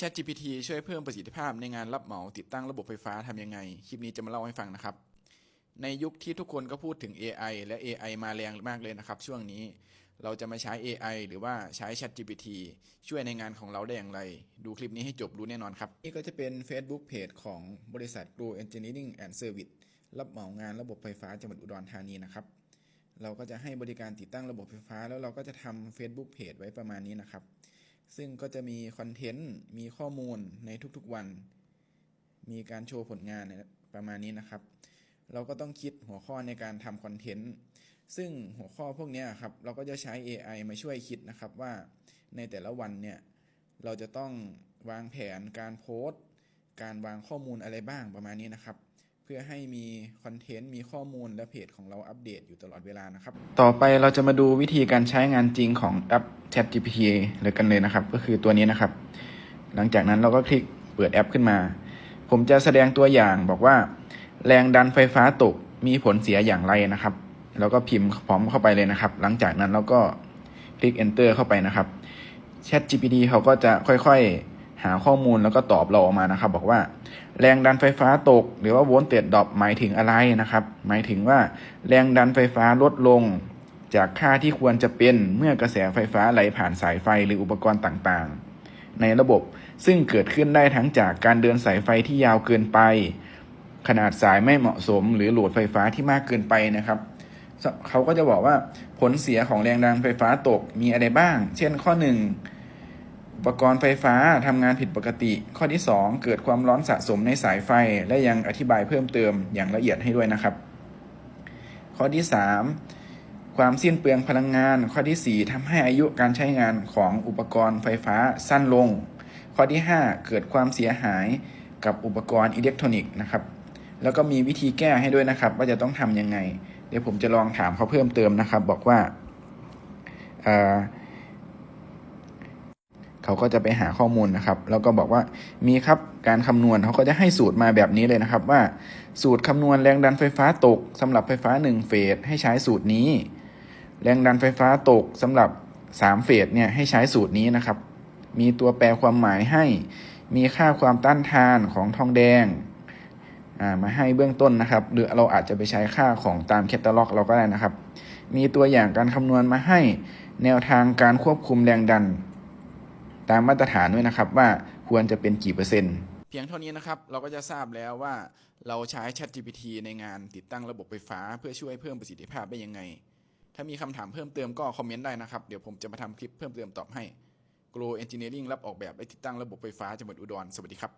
ChatGPT ช่วยเพิ่มประสิทธิภาพในงานรับเหมาติดตั้งระบบไฟฟ้าทำยังไง คลิปนี้จะมาเล่าให้ฟังนะครับ ในยุคที่ทุกคนก็พูดถึง AI และ AI มาแรงมากเลยนะครับ ช่วงนี้เราจะมาใช้ AI หรือว่าใช้ ChatGPT ช่วยในงานของเราได้อย่างไร ดูคลิปนี้ให้จบรู้แน่นอนครับ นี่ก็จะเป็น Facebook Page ของบริษัท Grow Engineering and Service รับเหมางานระบบไฟฟ้าจังหวัดอุดรธานีนะครับ เราก็จะให้บริการติดตั้งระบบไฟฟ้า แล้วเราก็จะทำ Facebook Page ไว้ประมาณนี้นะครับ ซึ่งก็จะมีคอนเทนต์ มีข้อมูลในทุกๆวัน มีการโชว์ผลงานประมาณนี้นะครับ เราก็ต้องคิดหัวข้อในการทำคอนเทนต์ ซึ่งหัวข้อพวกนี้ครับเราก็จะใช้ AI มาช่วยคิดนะครับว่าในแต่ละวันเนี่ยเราจะต้องวางแผนการโพสต์ การวางข้อมูลอะไรบ้างประมาณนี้นะครับ เพื่อให้มีคอนเทนต์มีข้อมูลและเพจของเราอัปเดตอยู่ตลอดเวลานะครับ ต่อไปเราจะมาดูวิธีการใช้งานจริงของแอป ChatGPT เลยกันเลยนะครับ ก็คือตัวนี้นะครับ หลังจากนั้นเราก็คลิกเปิดแอปขึ้นมา ผมจะแสดงตัวอย่างบอกว่า แรงดันไฟฟ้าตกมีผลเสียอย่างไรนะครับแล้วก็พิมพ์พร้อมเข้าไปเลยนะครับ หลังจากนั้นเราก็คลิก enter เข้าไปนะครับ ChatGPT เขาก็จะค่อยๆ หาข้อมูลแล้วก็ตอบเราออกมานะครับ บอกว่า แรงดันไฟฟ้าตก หรือว่าโวลต์เตจดรอปหมายถึงอะไรนะครับ หมายถึงว่าแรงดันไฟฟ้าลดลง จากค่าที่ควรจะเป็นเมื่อกระแสไฟฟ้าไหลผ่านสายไฟหรืออุปกรณ์ต่างๆ ในระบบซึ่งเกิดขึ้นได้ทั้งจากการเดินสายไฟที่ยาวเกินไป ขนาดสายไม่เหมาะสม หรือโหลดไฟฟ้าที่มากเกินไปนะครับเขาก็จะบอกว่าผลเสียของแรงดันไฟฟ้าตกมีอะไรบ้าง เช่นข้อ1อุ ปกรณ์ไฟฟ้าทำงานผิดปกติ ข้อที่ 2 เกิดความร้อนสะสมในสายไฟ และยังอธิบายเพิ่มเติมอย่างละเอียดให้ด้วยนะครับ ข้อที่ 3 ความสิ้นเปลืองพลังงาน ข้อที่ 4ทำให้อายุการใช้งานของอุปกรณ์ไฟฟ้าสั้นลง ข้อที่ 5 เกิดความเสียหายกับอุปกรณ์อิเล็กทรอนิกส์นะครับแล้วก็มีวิธีแก้ให้ด้วยนะครับ ว่าจะต้องทำยังไง เดี๋ยวผมจะลองถามเขาเพิ่มเติมนะครับ บอกว่าเอ่อ เขาก็จะไปหาข้อมูลนะครับ แล้วก็บอกว่ามีครับการคำนวณเขาก็จะให้สูตรมาแบบนี้เลยนะครับว่า สูตรคำนวณแรงดันไฟฟ้าตกสำหรับไฟฟ้า 1 เฟสให้ใช้สูตรนี้ แรงดันไฟฟ้าตกสำหรับ 3 เฟสเนี่ยให้ใช้สูตรนี้นะครับ มีตัวแปลความหมายให้ มีค่าความต้านทานของทองแดงมาให้เบื้องต้นนะครับ หรือเราอาจจะไปใช้ค่าของตามแคตตาล็อกเราก็ได้นะครับ มีตัวอย่างการคำนวณมาให้แนวทางการควบคุมแรงดัน ตามมาตรฐานด้วยนะครับ ว่าควรจะเป็นกี่เปอร์เซ็นต์ เพียงเท่านี้นะครับ เราก็จะทราบแล้วว่าเราใช้ ChatGPT ในงานติดตั้งระบบไฟฟ้า เพื่อช่วยเพิ่มประสิทธิภาพได้ยังไง ถ้ามีคำถามเพิ่มเติมก็คอมเมนต์ได้นะครับ เดี๋ยวผมจะมาทำคลิปเพิ่มเติมตอบให้ Grow Engineering รับออกแบบและติดตั้งระบบไฟฟ้าจังหวัดอุดร สวัสดีครับ